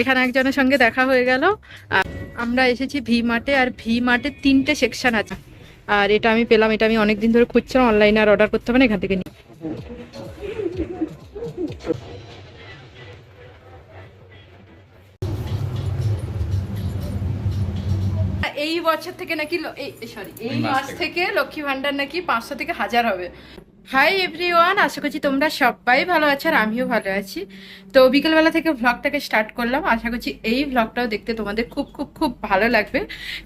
এখানে একজনের সঙ্গে দেখা হয়ে গেল। আর আমরা এসেছি ভি মার্টে আর ভি মার্টে তিনটে সেকশন আছে। আর এটা আমি পেলাম এটা আমি অনেকদিন ধরে খুঁজছিলাম অনলাইনে আর অর্ডার করতে হবে না এখান থেকে নিই। এই বছর থেকে নাকি এই সরি এই মাস। থেকে। লক্ষ্মী ভান্ডার নাকি পাঁচশো থেকে হাজার হবে। হাই এভরিওয়ান আশা করছি তোমরা সবাই ভালো আছো আর আমিও ভালো আছি। তো বিকেলবেলা থেকে ভ্লগটাকে স্টার্ট করলাম। আশা করছি এই ভ্লগটাও দেখতে তোমাদের খুব খুব খুব ভালো লাগবে।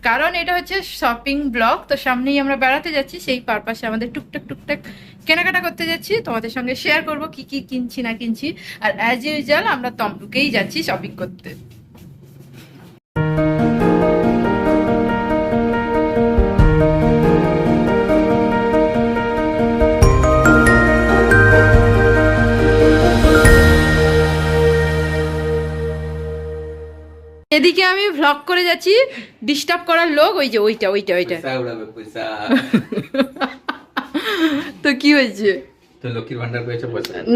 কারণ এটা হচ্ছে শপিং ব্লগ তো সামনেই আমরা বেড়াতে যাচ্ছি। সেই পারপাসে আমাদের টুকটাক টুকটাক কেনাকাটা করতে যাচ্ছি। তোমাদের সঙ্গে শেয়ার করব কি কি কিনছি, না কিনছি। আর অ্যাজ ইউজুয়াল আমরা তমলুকেই যাচ্ছি শপিং করতে। এদিকে আমি ভ্লগ করে যাচ্ছি ডিস্টার্ব করার লোক ওই যে ওইটা ওইটা ওইটা। তো কি হয়েছে?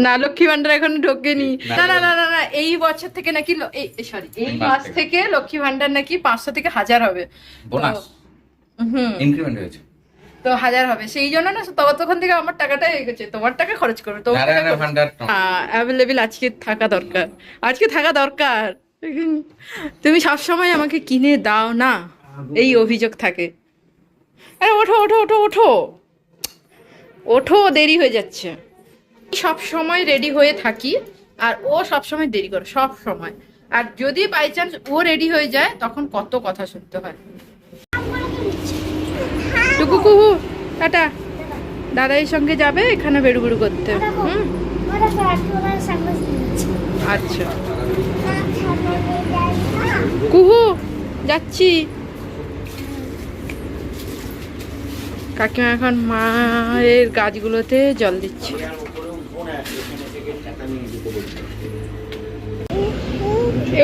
না লক্ষ্মী ভান্ডার এখনও ঢোকেনি। না, না না না না। এই বছর থেকে নাকি এই সরি এই মাস থেকে। লক্ষ্মী ভান্ডার নাকি পাঁচশো থেকে হাজার হবে। হুম। ইনক্রিমেন্ট হয়েছে। তো হাজার হবে। সেই জন্য না তখন থেকে আমার টাকাটা তোমার টাকা খরচ করবে তোমার অ্যাভেলেবেল আজকে থাকা দরকার। আজকে থাকা দরকার। তুমি সব সময় আমাকে কিনে দাও না? এই অভিযোগ থাকে। আরে ওঠো ওঠো ওঠো ওঠো। ওঠো দেরি হয়ে যাচ্ছে। সব সময় রেডি হয়ে থাকি আর ও সব সময় দেরি করে সব সময়। আর যদি বাই চান্স ও রেডি হয়ে যায় তখন কত কথা শুনতে হয়। টুকু কুহু টাটা। দাদাইয়ের সঙ্গে যাবে এখানে বেড়ুবেড়ু করতে। হুম? আচ্ছা। কুহু, যাচ্ছি। কাকিমা এখন মায়ের গাছগুলোতে জল দিচ্ছে।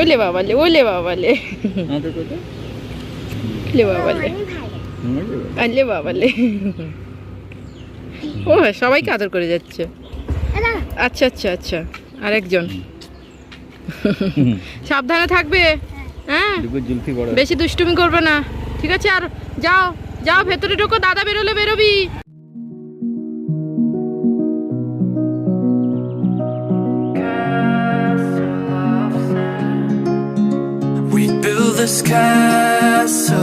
ওলে বাবালে ওলে বাবালে। বাবালে। বাবালে। ও সবাইকে আদর করে যাচ্ছে। আচ্ছা আচ্ছা আচ্ছা। আরেকজন। সাবধানে থাকবে। হ্যাঁ? বেশি দুষ্টুমি করবে না। ঠিক আছে আর যাও যাও ভেতরে ঢোকো দাদা বেরোলে বেরোবি। We build this castle.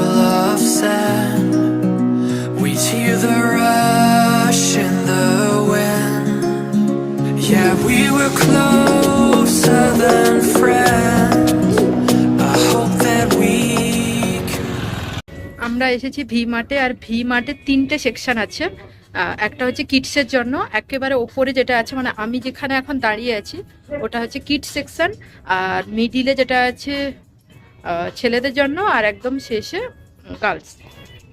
আমরা এসেছি ভি মার্টে আর ভি মার্টে তিনটে সেকশন আছে। একটা হচ্ছে কিডসের জন্য, একেবারে ওপরে যেটা আছে মানে আমি যেখানে এখন দাঁড়িয়ে আছি, ওটা হচ্ছে কিডস সেকশন আর মিডিলে যেটা আছে ছেলেদের জন্য, আর একদম শেষে গার্লস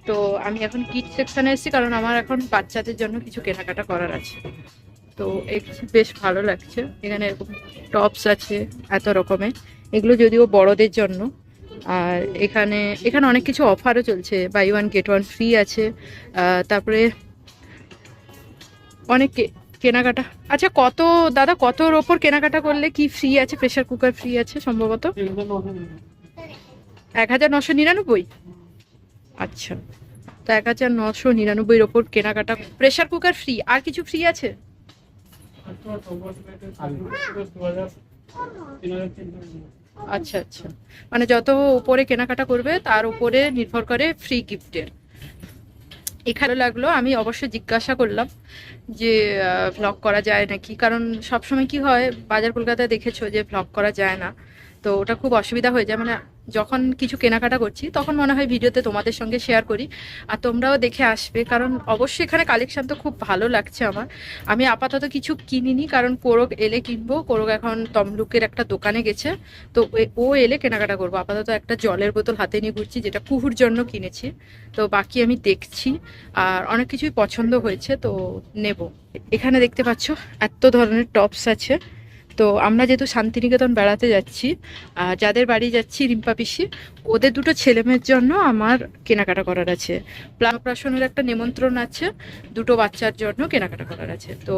তো আমি এখন কিড সেকশনে এসেছি, কারণ আমার এখন বাচ্চাদের জন্য কিছু কেনাকাটা করার আছে। তো এগুলো বেশ ভালো লাগছে, এখানে এরকম টপস আছে, এত রকমের। এগুলো যদিও বড়দের জন্য আর এখানে এখানে অনেক কিছু অফারও চলছে। Buy one get one free আছে। তারপরে অনেক কেনাকাটা। আচ্ছা কত, দাদা, কতর ওপর কেনাকাটা করলে কি ফ্রি আছে? প্রেশার কুকার ফ্রি আছে সম্ভবত? এক হাজার নশো নিরানব্বই? আচ্ছা। তো এক হাজার নশো নিরানব্বইয়ের ওপর কেনাকাটা। প্রেশার কুকার ফ্রি আর কিছু ফ্রি আছে? আচ্ছা আচ্ছা আচ্ছা। মানে যত উপরে কেনাকাটা করবে, তার উপরে নির্ভর করে ফ্রি গিফটের এখানে লাগল, আমি অবশ্যই জিজ্ঞাসা করলাম যে ভ্লগ করা যায় নাকি? কারণ সবসময় কি হয়, বাজার কলকাতায় দেখেছ যে ভ্লগ করা যায় না। তো ওটা খুব অসুবিধা হয়ে যায়। মানে যখন কিছু কেনাকাটা করছি, তখন মনে হয় ভিডিওতে তোমাদের সঙ্গে শেয়ার করি। আর তোমরাও দেখে আসবে, কারণ অবশ্যই এখানে কালেকশান তো খুব ভালো লাগছে আমার। আমি আপাতত কিছু কিনিনি, কারণ কোরক এলে কিনবো। কোরক এখন তমলুকের একটা দোকানে গেছে। তো ও এলে কেনাকাটা করব। আপাতত একটা জলের বোতল হাতে নিয়ে ঘুরছি, যেটা কুহুর জন্য কিনেছি। তো বাকি আমি দেখছি। আর অনেক কিছুই পছন্দ হয়েছে, তো নেব। এখানে দেখতে পাচ্ছ, এত ধরনের টপস আছে। তো আমরা যেহেতু শান্তিনিকেতন বেড়াতে যাচ্ছি যাদের বাড়ি যাচ্ছি রিম্পা পিসি, ওদের দুটো ছেলেমেয়ের জন্য আমার কেনাকাটা করার আছে। প্রাশনের একটা নিমন্ত্রণ আছে, দুটো বাচ্চার জন্য কেনাকাটা করার আছে। তো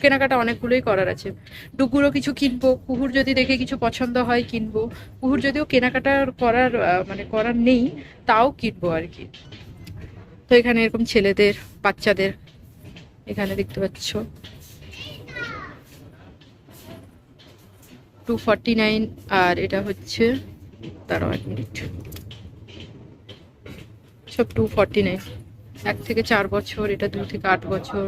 কেনাকাটা অনেকগুলোই করার আছে। ডুগুরও কিছু কিনবো, কুহুর যদি দেখে কিছু পছন্দ হয় কিনবো। কুহুর যদিও কেনাকাটা করার মানে করার নেই, তাও কিনবো আর কি। তো এখানে এরকম ছেলেদের, বাচ্চাদের, এখানে দেখতে পাচ্ছ। টু আর এটা হচ্ছে, দাঁড়াও এক মিনিট সব টু ফর্টি নাইন এক থেকে চার বছর, এটা দু থেকে আট বছর।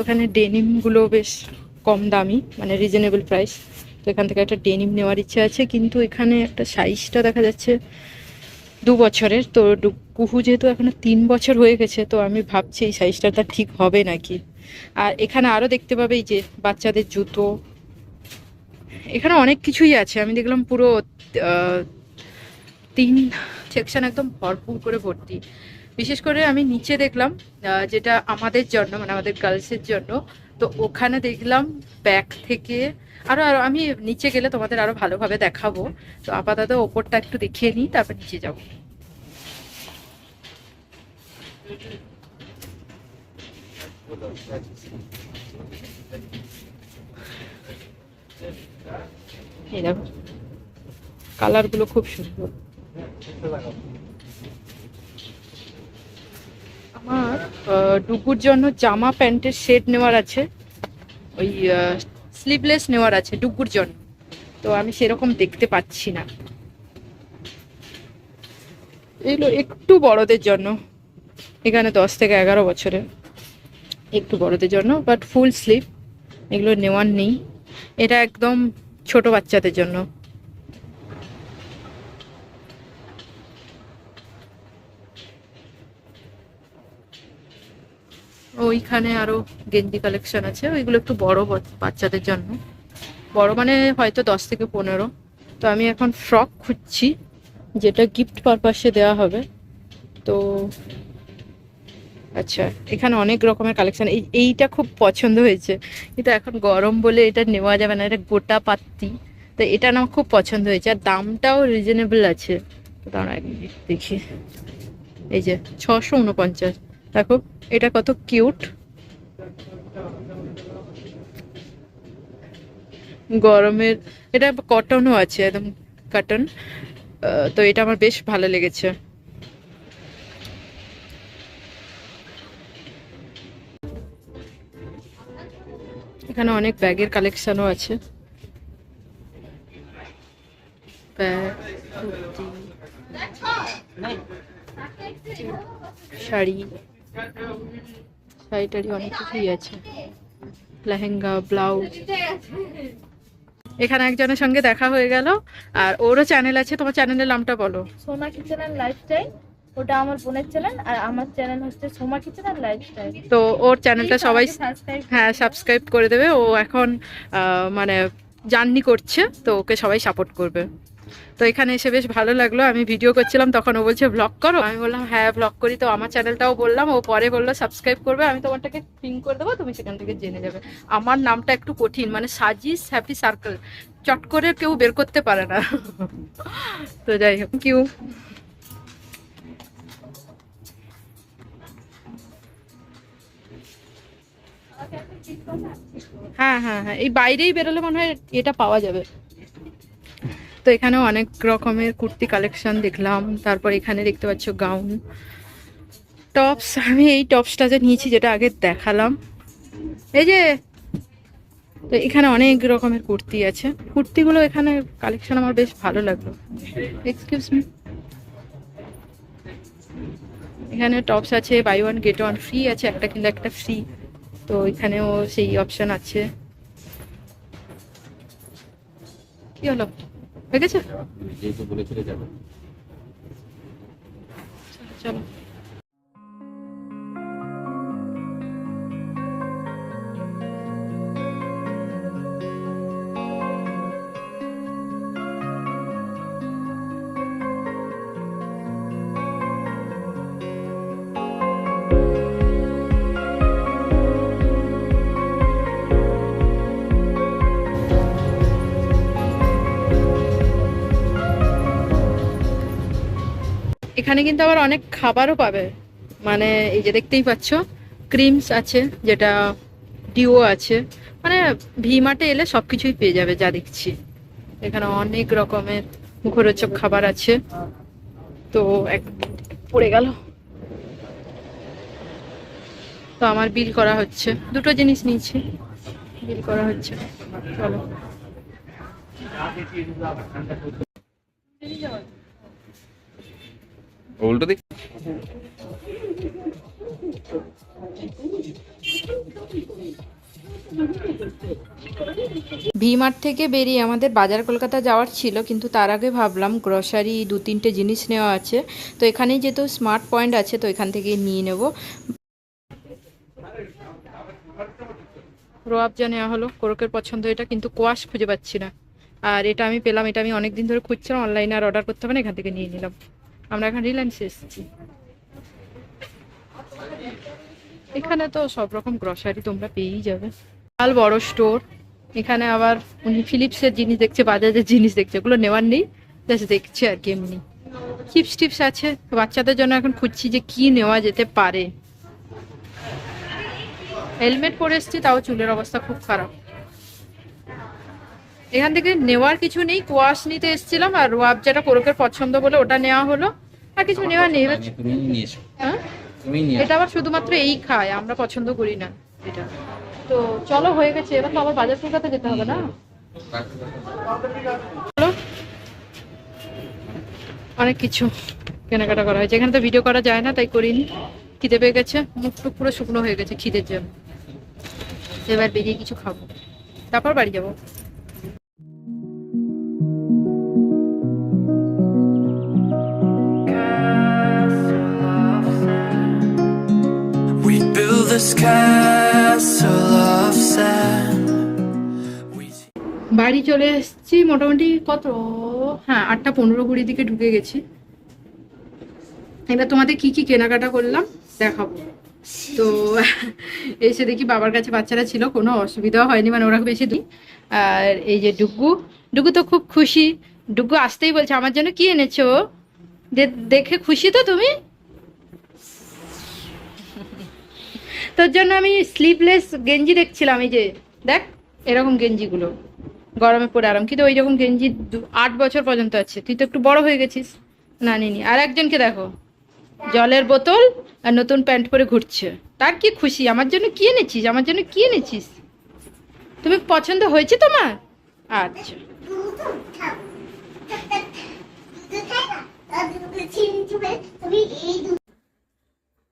ওখানে ডেনিমগুলো বেশ কম দামি মানে রিজনেবল প্রাইস তো এখান থেকে একটা ডেনিম নেওয়ার ইচ্ছে আছে, কিন্তু এখানে একটা সাইজটা দেখা যাচ্ছে। দু বছরের। তো কুহু যেহেতু এখনও তিন বছর হয়ে গেছে, তো আমি ভাবছি এই সাইজটা তার ঠিক হবে নাকি? আর এখানে আরও দেখতে পাবে এই যে বাচ্চাদের জুতো। এখানে অনেক কিছুই আছে। আমি দেখলাম পুরো তিন সেকশন একদম ভরপুর করে ভর্তি। বিশেষ করে আমি নিচে দেখলাম যেটা আমাদের জন্য মানে আমাদের গার্লসের জন্য তো ওখানে দেখলাম ব্যাক থেকে আরও আরও, আমি নিচে গেলে তোমাদের আরও ভালোভাবে দেখাবো। তো আপাতত ওপরটা একটু দেখিয়ে নিই, তারপর নিচে যাব। এই কালারগুলো খুব সুন্দর। ডুগুর জন্য জামা প্যান্টের সেট নেওয়ার আছে। ওই স্লিভলেস নেওয়ার আছে ডুগুর জন্য। তো আমি সেরকম দেখতে পাচ্ছি না। এগুলো একটু বড়দের জন্য। এখানে দশ থেকে এগারো বছরের একটু বড়দের জন্য বাট ফুল স্লিভ এগুলো নেওয়ার নেই। এটা একদম ছোট বাচ্চাদের জন্য। ওইখানে আরও গেঞ্জি কালেকশন আছে, ওইগুলো একটু বড় বাচ্চাদের জন্য। বড় মানে হয়তো দশ থেকে পনেরো। তো আমি এখন ফ্রক খুঁজছি, যেটা গিফট পারপাসে দেওয়া হবে। তো আচ্ছা এখানে অনেক রকমের কালেকশন এই, এইটা খুব পছন্দ হয়েছে। কিন্তু এখন গরম বলে এটা নেওয়া যাবে না, এটা গোটা পাত্তি। তো এটা না খুব পছন্দ হয়েছে। আর দামটাও রিজনেবল আছে। দাঁড়া দেখি। এই যে, ছশো উনপঞ্চাশ। দেখো, এটা কত কিউট। গরমের, এটা কটনও আছে, একদম কটন তো এটা আমার বেশ ভালো লেগেছে। এখানে অনেক ব্যাগের কালেকশনও আছে। শাড়ি। শাড়ি টাড়ি অনেক কিছুই আছে। লেহেঙ্গা ব্লাউজ। এখানে একজনের সঙ্গে দেখা হয়ে গেল। আর ওরও চ্যানেল আছে তোমার চ্যানেলের নামটা বলো। সোমা কিচেন অ্যান্ড লাইফস্টাইল ওটা আমার বোনের চ্যানেল আর আমার চ্যানেল হচ্ছে সোমা কিচেন লাইফস্টাইল তো ওর চ্যানেলটা সবাই হ্যাঁ সাবস্ক্রাইব করে দেবে। ও এখন মানে জার্নি করছে তো ওকে সবাই সাপোর্ট করবে। তো এখানে এসে বেশ ভালো লাগল। আমি ভিডিও করছিলাম, তখন ও বলছে ব্লগ করো? আমি বললাম হ্যাঁ ব্লগ করি। তো আমার চ্যানেলটাও বললাম, ও পরে বলল সাবস্ক্রাইব করবে। আমি তোমারটাকে পিন করে দেবো, তুমি সেখান থেকে জেনে যাবে। আমার নামটা একটু কঠিন মানে সাজিস হ্যাপি সার্কেল চট করে কেউ বের করতে পারে না। তো যাই হোক কিউ হ্যাঁ হ্যাঁ হ্যাঁ এই বাইরেই বেরোলে মনে হয় এটা পাওয়া যাবে। তো এখানেও অনেক রকমের কুর্তি কালেকশন দেখলাম। তারপর এখানে দেখতে পাচ্ছ গাউন। টপস, আমি এই টপসটা যে নিয়েছি যেটা আগে দেখালাম। এই যে, তো এখানে অনেক রকমের কুর্তি আছে। কুর্তিগুলো এখানে কালেকশন আমার বেশ ভালো লাগল। এক্সকিউজ মি এখানে টপস আছে buy one get one free আছে, একটা কিনলে একটা ফ্রি তো এখানেও সেই অপশন আছে। কি হলো? হয়ে গেছে? যেহেতু বলেছিলে যাবে। চলো এখানে কিন্তু আবার অনেক খাবারও পাবে। মানে এই যে দেখতেই পাচ্ছ, ক্রিমস আছে, যেটা ডিও আছে। মানে ভিমার্টে এলে সব কিছুই পেয়ে যাবে, যা দেখছি। এখানে অনেক রকমের মুখরোচক খাবার আছে। তো এক পড়ে গেল। তো আমার বিল করা হচ্ছে। দুটো জিনিস নিয়েছি। বিল করা হচ্ছে। চলো। উল্টো দিক? ভিমার্ট থেকে বেরিয়ে আমাদের বাজার কলকাতা যাওয়ার ছিল, কিন্তু তার আগে ভাবলাম গ্রসারি দু তিনটে জিনিস নেওয়া আছে। তো এখানেই যেহেতু স্মার্ট পয়েন্ট আছে, তো এখান থেকে নিয়ে নেব। রোয়াবজা নেওয়া হলো, কোরকের পছন্দ এটা, কিন্তু কোয়াশ খুঁজে পাচ্ছি না। আর এটা আমি পেলাম, এটা আমি অনেক দিন ধরে খুঁজছিলাম অনলাইনে আর অর্ডার করতে হবে না, এখান থেকে নিয়ে নিলাম। আমরা এখন রিলায়েন্সে এসেছি। এখানে তো সব রকম গ্রসারি তোমরা পেয়েই যাবে। বিশাল বড় স্টোর এখানে আবার উনি ফিলিপসের জিনিস দেখছে বাজাজের জিনিস দেখছে ওগুলো নেওয়ার নেই। জাস্ট দেখছে আর কি এমনি চিপস টিপস আছে। বাচ্চাদের জন্য এখন খুঁজছি যে কি নেওয়া যেতে পারে। হেলমেট পরে এসছি, তাও চুলের অবস্থা খুব খারাপ। এখান থেকে নেওয়ার কিছু নেই কোয়াশ নিতে এসেছিলাম আর রোয়াব যেটা কোরকের পছন্দ বলে ওটা নেওয়া হলো। আর কিছু নেওয়া নেই। নিয়েছো। হ্যাঁ? এটা আবার শুধুমাত্র এই খায় আমরা পছন্দ করি না এটা। তো চলো হয়ে গেছে এবার তো আবার বাজার কলকাতা যেতে হবে না? চলো। অনেক কিছু কেনাকাটা করা হয়েছে। এখানে তো ভিডিও করা যায় না তাই করিনি। খিদে পেয়ে গেছে মুখ টুক পুরো শুকনো হয়ে গেছে খিদের জন্য। এবার বেরিয়ে কিছু খাব। তারপর বাড়ি যাব। বাড়ি চলে এসেছি মোটামুটি কত? হ্যাঁ আটটা পনেরো কুড়ি দিকে ঢুকে গেছি। এবার তোমাদের কি কি কেনাকাটা করলাম দেখাবো। তো এসে দেখি বাবার কাছে বাচ্চারা ছিল, কোনো অসুবিধাও হয়নি মানে ওরা বেশি দিই আর এই যে ডুগু ডুগু তো খুব খুশি। ডুগু আসতেই বলছে, আমার জন্য কি এনেছো? দেখে খুশি তো তুমি? তোর জন্য আমি স্লিভলেস গেঞ্জি দেখছিলাম, এই যে, দেখ, এরকম গেঞ্জিগুলো, গরমে পরে আরাম। কিন্তু ওই রকম গেঞ্জি আট বছর পর্যন্ত আছে। তুই তো একটু বড় হয়ে গেছিস। না নিনি আর একজনকে দেখো, জলের বোতল আর নতুন প্যান্ট পরে ঘুরছে। তার কি খুশি? আমার জন্য কি এনেছিস? আমার জন্য কি এনেছিস? তুমি পছন্দ হয়েছে তোমার? আচ্ছা।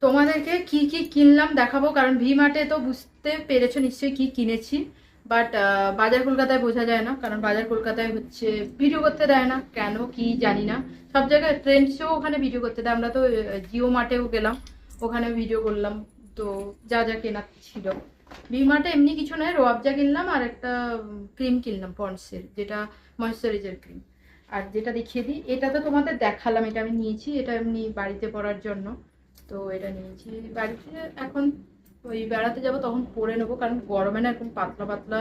তোমাদেরকে কি কি কিনলাম দেখাবো? কারণ ভি মার্টে তো বুঝতে পেরেছ নিশ্চয়ই কি কিনেছি। বাট বাজার কলকাতায় বোঝা যায় না। কারণ বাজার কলকাতায় হচ্ছে ভিডিও করতে দেয় না। কেন, কি জানি না। সব জায়গায় ট্রেন্ডসেও ওখানে ভিডিও করতে দেয়। আমরা তো জিও মার্টেও গেলাম। ওখানে ভিডিও করলাম। তো যা যা কেনার ছিল। ভি মার্টে এমনি কিছু নয়। রোয়াবজা কিনলাম আর একটা ক্রিম কিনলাম পন্ডসের যেটা ময়শ্চারাইজার ক্রিম আর যেটা দেখিয়ে দিই, এটা তো তোমাদের দেখালাম। এটা আমি নিয়েছি। এটা এমনি বাড়িতে পরার জন্য। তো এটা নিয়েছি। বাড়িতে এখন ওই বেড়াতে যাব, তখন পরে নেব, কারণ গরমে না এরকম পাতলা পাতলা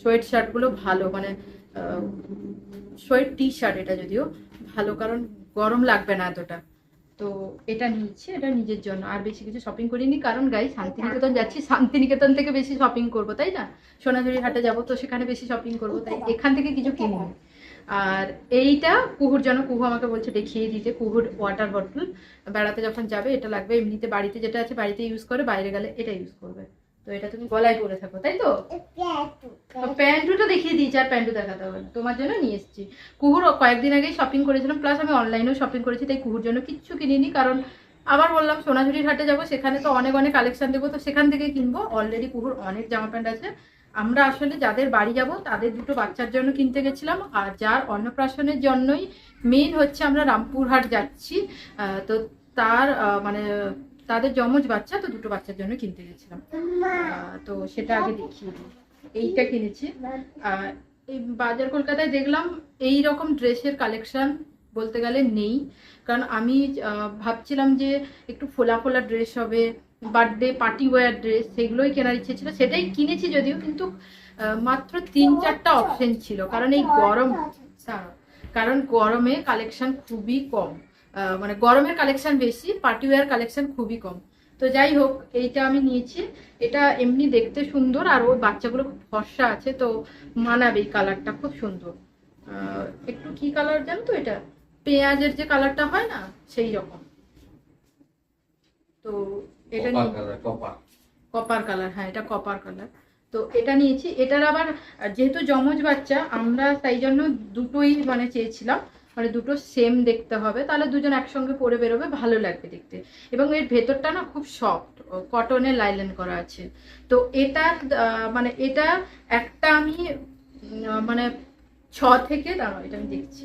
সোয়েট শার্টগুলো ভালো মানে সোয়েট টি শার্ট এটা যদিও ভালো, কারণ গরম লাগবে না এতটা। তো এটা নিয়েছি, এটা নিজের জন্য। আর বেশি কিছু শপিং করিনি, কারণ গাই শান্তিনিকেতন যাচ্ছি, শান্তিনিকেতন থেকে বেশি শপিং করব, তাই না? সোনাঝুরি হাটে যাব, তো সেখানে বেশি শপিং করব, তাই এখান থেকে কিছু কিনিনি। আর এইটা কুহুর যেন কুহু আমাকে বলছে দেখিয়ে দিতে কুহুর ওয়াটার বটল বেড়াতে যখন যাবে এটা লাগবে এমনিতে বাড়িতে যেটা আছে বাড়িতে ইউজ করে বাইরে গেলে এটা ইউজ করবে। তো এটা তুমি গলায় পরে থাকো তাই তো? প্যান্টুটা দেখিয়ে দিয়েছি আর প্যান্টু দেখাতে হবে না। তোমার জন্য নিয়ে এসেছি। কুহুর কয়েকদিন আগেই শপিং করেছিলাম প্লাস আমি অনলাইনেও শপিং করেছি তাই কুহুর জন্য কিচ্ছু কিনিনি কারণ আবার বললাম সোনাঝুরির হাটে যাব সেখানে তো অনেক অনেক কালেকশন দেবো তো সেখান থেকে কিনবো। অলরেডি কুহুর অনেক জামা প্যান্ট আছে আমরা আসলে যাদের বাড়ি যাব, তাদের দুটো বাচ্চার জন্য কিনতে গেছিলাম, আর যার অন্নপ্রাশনের জন্যই মেইন হচ্ছে আমরা রামপুরহাট যাচ্ছি। তো তার মানে তাদের যমজ বাচ্চা, তো দুটো বাচ্চার জন্য কিনতে গেছিলাম। তো সেটা আগে দেখিয়ে দিই। এইটা কিনেছি। এই বাজার কলকাতায় দেখলাম এই রকম ড্রেসের কালেকশন বলতে গেলে নেই। কারণ আমি ভাবছিলাম যে একটু ফোলা ফোলা ড্রেস হবে বার্থডে পার্টি ওয়্যার ড্রেস সেগুলোই কেনার ইচ্ছে ছিল। সেটাই কিনেছি যদিও, কিন্তু মাত্র তিন চারটা অপশন ছিল। কারণ এই গরম। কারণ গরমে কালেকশন খুবই কম। মানে গরমের কালেকশন বেশি পার্টি ওয়্যার কালেকশন খুবই কম। তো যাই হোক, এইটা আমি নিয়েছি। এটা এমনি দেখতে সুন্দর, আর ওর বাচ্চাগুলো খুব ফর্সা আছে, তো মানাবে এই কালারটা খুব সুন্দর। একটু কি কালার জানো তো এটা? পেঁয়াজের যে কালারটা হয় না, সেই রকম। তো এটা কপার কালার হ্যাঁ এটা কপার কালার তো এটা নিয়েছি। এটার আবার যেহেতু যমজ বাচ্চা আমরা তাই জন্য দুটোই মানে চেয়েছিলাম। মানে দুটো সেম দেখতে হবে। তাহলে দুজন একসঙ্গে পরে বেরোবে ভালো লাগবে দেখতে। এবং এর ভেতরটা না খুব সফট কটনের লাইলেন করা আছে। তো এটা মানে এটা একটা আমি মানে ছ থেকে দাঁড়াও এটা আমি দেখছি।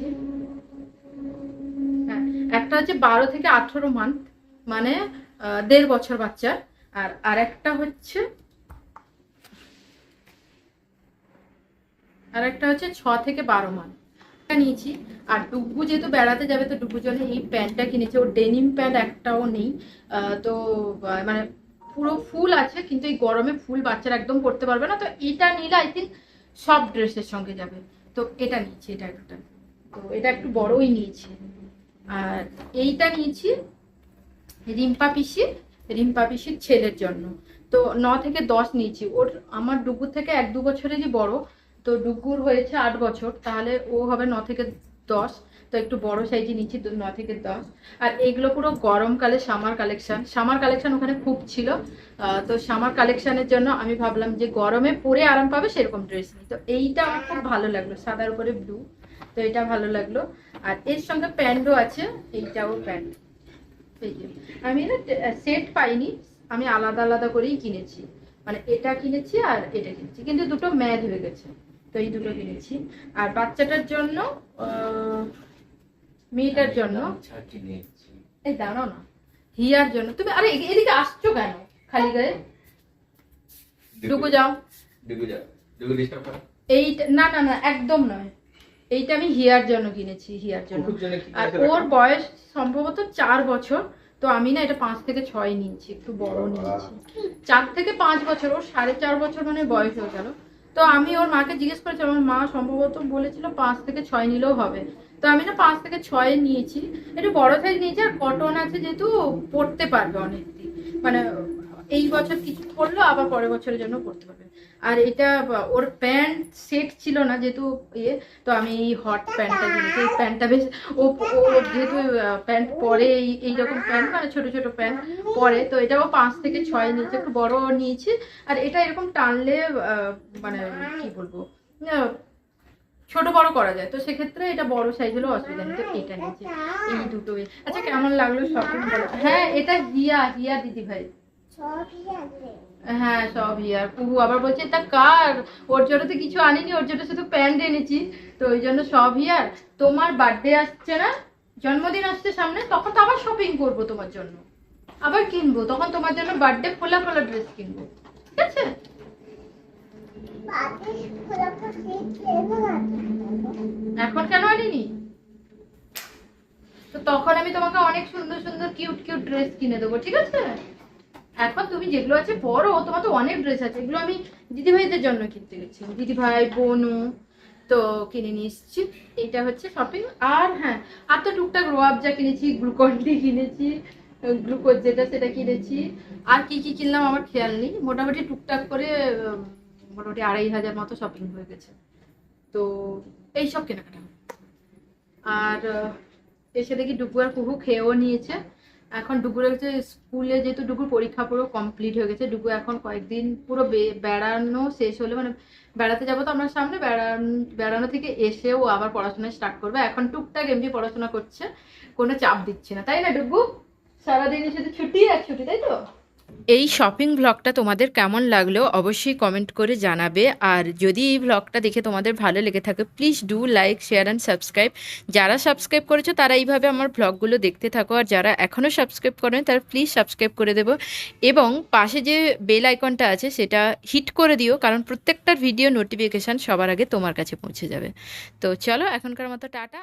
হ্যাঁ একটা হচ্ছে বারো থেকে আঠেরো মান্থ মানে দেড় বছর বাচ্চা আর আরেকটা হচ্ছে আর একটা হচ্ছে ছ থেকে বারো মান্থ নিয়েছি। আর ডুগু যেহেতু বেড়াতে যাবে, তো ডুগুর জন্য এই প্যান্টটা কিনেছে। ও ডেনিম প্যান্ট একটাও নেই। তো মানে পুরো ফুল আছে, কিন্তু এই গরমে ফুল বাচ্চারা একদম পরতে পারবে না। তো এটা নিলে আই থিঙ্ক সব ড্রেসের সঙ্গে যাবে। তো এটা নিয়েছি, এটা একটা। তো এটা একটু বড়ই নিয়েছি। আর এইটা নিয়েছি রিম্পা পিসি রিম্পা পিসির ছেলের জন্য। তো ন থেকে দশ নিয়েছি। ওর, আমার ডুগুর থেকে এক দু বছরেরই বড়, তো ডুগুর হয়েছে আট বছর, তাহলে ও হবে ন থেকে দশ। তো একটু বড় সাইজে নিচ্ছি ন থেকে দশ। আর এগুলো পুরো গরমকালে সামার কালেকশন সামার কালেকশন ওখানে খুব ছিল। তো সামার কালেকশনের জন্য আমি ভাবলাম যে গরমে পরে আরাম পাবে সেরকম ড্রেস নিই তো এইটা আমার খুব ভালো লাগল, সাদার উপরে ব্লু তো এটা ভালো লাগল। আর এর সঙ্গে প্যান্টও আছে, এইটাও প্যান্ট এই যে আমি না সেট পাইনি আমি আলাদা আলাদা করেই কিনেছি। মানে এটা কিনেছি আর এটা কিনেছি। কিন্তু দুটো ম্যাচ হয়ে গেছে তো এই দুটো কিনেছি। আর বাচ্চাটার জন্য মেয়েটার জন্য এই দাঁড়াও না হিয়ার জন্য। তুমি আরে এদিকে আসছো কেন? খালি গায়ে? ডুকু যাও। ডিস্টার্ব এইটা না না না একদম নয়। এইটা আমি হিয়ার জন্য কিনেছি হিয়ার জন্য। আর ওর বয়স সম্ভবত চার বছর। তো আমি না এটা পাঁচ থেকে ছয় নিয়েছি একটু বড় নিয়েছি। চার থেকে পাঁচ বছর ওর সাড়ে চার বছর মানে বয়স হয়ে গেল। তো আমি ওর মাকে জিজ্ঞেস করেছি আমার মা সম্ভবত বলেছিল পাঁচ থেকে ছয় নিলেও হবে। তো আমি না পাঁচ থেকে ছয় নিয়েছি একটু বড় সাইজ নিয়েছি আর কটন আছে যেহেতু পড়তে পারবে অনেকদিন। মানে এই বছর কিছু পরলো আবার পরের বছরের জন্য পড়তে পারবে আর এটা ওর প্যান্ট সেট ছিল না যেহেতু ইয়ে তো আমি এই হট প্যান্টটা কিনেছি। এই প্যান্টটা বেশ, ও যেহেতু প্যান্ট পরে, এই এইরকম প্যান্ট মানে ছোট ছোট প্যান্ট পরে, তো এটাও পাঁচ থেকে ছয় নিয়েছে, একটু বড় নিয়েছি। আর এটা এরকম টানলে মানে কি বলব ছোট বড় করা যায়। তো সেক্ষেত্রে এটা বড় সাইজ হলেও অসুবিধা নেই। তো এটা নিয়েছি। এই দুটোই। আচ্ছা কেমন লাগল শপিং হ্যাঁ এটা হিয়া হিয়া দিদি ভাই হ্যাঁ সব ইয়ার। কুহু আবার বলছে কার? ওর জন্য তো কিছু আনিনি, ওর জন্য শুধু প্যান্ট এনেছি। তো ওই জন্য সব ইয়ার। তোমার বার্থডে আসছে না? জন্মদিন আসছে সামনে, তখন তো আবার শপিং করব তোমার জন্য। আবার কিনবো, তখন তোমার জন্য বার্থডে খোলা খোলা ড্রেস কিনবো। ঠিক আছে? এখন কেন আনিনি? তো তখন আমি তোমাকে অনেক সুন্দর সুন্দর কিউট কিউট ড্রেস কিনে দেবো, ঠিক আছে? এখন তুমি যেগুলো আছে পরো তোমার তো অনেক ড্রেস আছে। এগুলো আমি দিদিভাইদের জন্য কিনতে গেছি। দিদিভাই, বোনু, তো কিনে নিয়ে এসেছি। এটা হচ্ছে শপিং আর হ্যাঁ আর তো টুকটাক রোয়াব যা কিনেছি গ্লুকন ডি কিনেছি, গ্লুকোজ যেটা সেটা কিনেছি। আর কি কি কিনলাম আমার খেয়াল নেই। মোটামুটি টুকটাক করে মোটামুটি আড়াই হাজার মতো শপিং হয়ে গেছে। তো এইসব কেনাকাটা। আর এসে দেখি ডুগু আর কুহু খেয়েও নিয়েছে। এখন ডুগুর হচ্ছে স্কুলে যেহেতু ডুগুর পরীক্ষা পুরো কমপ্লিট হয়ে গেছে ডুগু এখন কয়েকদিন পুরো বেড়ানো শেষ হলে মানে বেড়াতে যাব তো আমরা সামনে, বেড়ান, বেড়ানো থেকে এসেও আবার পড়াশোনা স্টার্ট করবে। এখন টুকটাক এমনি পড়াশোনা করছে, কোনো চাপ দিচ্ছে না, তাই না ডুগু সারাদিন শুধু ছুটি আর ছুটি, তাই তো? এই শপিং ব্লগটা তোমাদের কেমন লাগল অবশ্যই কমেন্ট করে জানাবে। আর যদি এই ব্লগটা দেখে তোমাদের ভালো লেগে থাকে please do like share and subscribe যারা সাবস্ক্রাইব করেছ, তারা এইভাবে আমার ব্লগগুলো দেখতে থাকো। আর যারা এখনও সাবস্ক্রাইব করেন তারা প্লিজ সাবস্ক্রাইব করে দেবো। এবং পাশে যে বেল আইকনটা আছে, সেটা হিট করে দিও, কারণ প্রত্যেকটার ভিডিও নোটিফিকেশান সবার আগে তোমার কাছে পৌঁছে যাবে। তো চলো, এখনকার মতো টাটা।